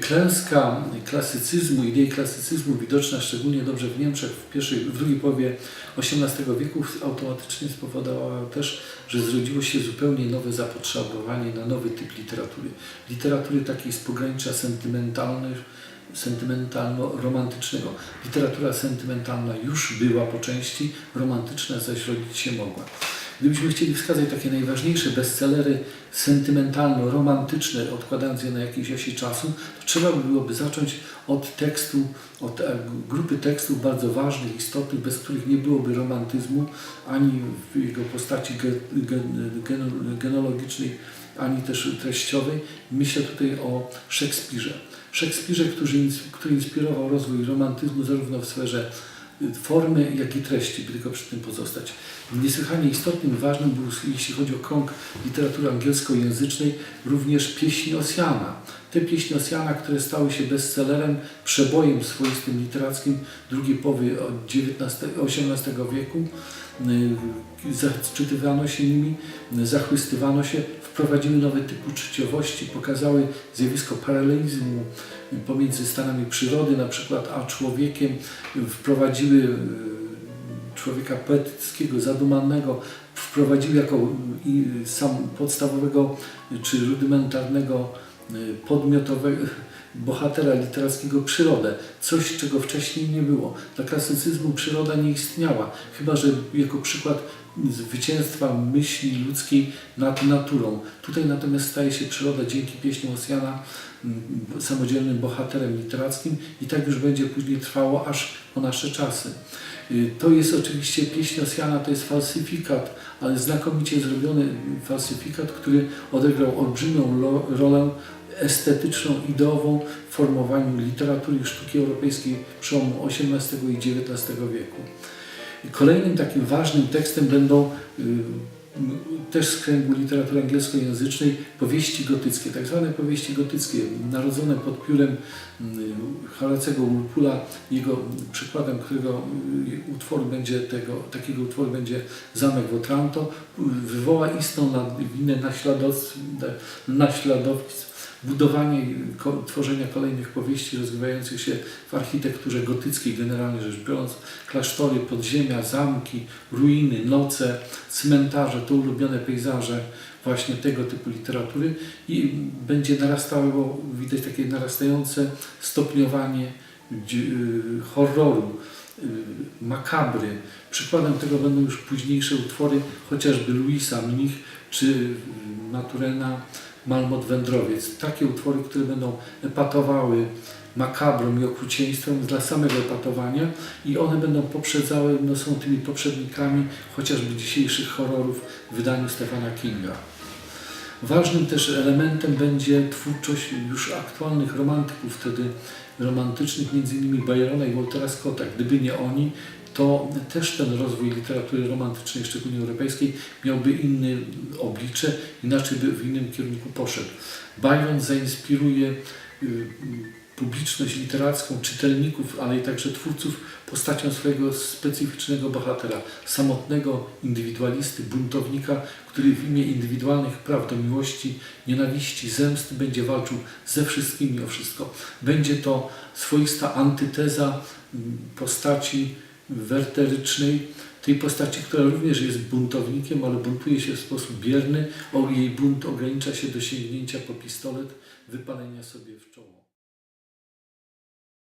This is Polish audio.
Klęska klasycyzmu, idei klasycyzmu widoczna szczególnie dobrze w Niemczech w, pierwszej, w drugiej połowie XVIII wieku automatycznie spowodowała też, że zrodziło się zupełnie nowe zapotrzebowanie na nowy typ literatury. Literatury takiej z pogranicza sentymentalno-romantycznego. Literatura sentymentalna już była po części, romantyczna zaś rodzić się mogła. Gdybyśmy chcieli wskazać takie najważniejsze bestsellery sentymentalno-romantyczne, odkładając je na jakiejś osi czasu, to trzeba by byłoby zacząć od tekstu, od e, grupy tekstów bardzo ważnych, istotnych, bez których nie byłoby romantyzmu, ani w jego postaci ge, ge, gen- genealogicznej, ani też treściowej. Myślę tutaj o Szekspirze. Szekspirze, który, ins- który inspirował rozwój romantyzmu zarówno w sferze formy, jak i treści, by tylko przy tym pozostać. Niesłychanie istotnym, ważnym był, jeśli chodzi o krąg literatury angielskojęzycznej, również pieśni Osjana. Te pieśni Osjana, które stały się bestsellerem, przebojem swoistym literackim drugiej połowy XVIII wieku. Y, Zaczytywano się nimi, y, zachwystywano się, wprowadziły nowy typ uczuciowości, pokazały zjawisko paralelizmu pomiędzy stanami przyrody na przykład, a człowiekiem, wprowadziły y, człowieka poetyckiego, zadumanego, wprowadziły jako i sam podstawowego czy rudymentarnego y, podmiotowego bohatera literackiego przyrodę. Coś, czego wcześniej nie było. Dla klasycyzmu przyroda nie istniała, chyba że jako przykład zwycięstwa myśli ludzkiej nad naturą. Tutaj natomiast staje się przyroda dzięki pieśniom Osjana mm, samodzielnym bohaterem literackim i tak już będzie później trwało aż po nasze czasy. Y, To jest oczywiście pieśń Osjana, to jest falsyfikat, ale znakomicie zrobiony falsyfikat, który odegrał olbrzymią rolę estetyczną, ideową w formowaniu literatury i sztuki europejskiej przełomu XVIII i XIX wieku. Kolejnym takim ważnym tekstem będą y, też z kręgu literatury angielskojęzycznej powieści gotyckie, tak zwane powieści gotyckie, narodzone pod piórem y, Horacego Walpola. Jego przykładem, którego y, utworu będzie tego, takiego utworu będzie Zamek w Otranto, wywoła istną lawinę naśladowstw, naśladowstw budowanie tworzenia kolejnych powieści rozgrywających się w architekturze gotyckiej, generalnie rzecz biorąc, klasztory, podziemia, zamki, ruiny, noce, cmentarze, to ulubione pejzaże właśnie tego typu literatury i będzie narastało, widać takie narastające stopniowanie y, horroru, makabry. Przykładem tego będą już późniejsze utwory, chociażby Luisa Mnich czy y, Maturena Malmot Wędrowiec. Takie utwory, które będą epatowały makabrą i okrucieństwem dla samego epatowania i one będą poprzedzały, no są tymi poprzednikami chociażby dzisiejszych horrorów w wydaniu Stefana Kinga. Ważnym też elementem będzie twórczość już aktualnych romantyków, wtedy romantycznych, między innymi Byrona i Waltera Scotta. Gdyby nie oni, to też ten rozwój literatury romantycznej, szczególnie europejskiej, miałby inny oblicze, inaczej by w innym kierunku poszedł. Byron zainspiruje y, publiczność literacką, czytelników, ale i także twórców postacią swojego specyficznego bohatera, samotnego indywidualisty, buntownika, który w imię indywidualnych praw do miłości, nienawiści, zemsty będzie walczył ze wszystkimi o wszystko. Będzie to swoista antyteza mm, postaci werterycznej, tej postaci, która również jest buntownikiem, ale buntuje się w sposób bierny, jej bunt ogranicza się do sięgnięcia po pistolet, wypalenia sobie w czoło.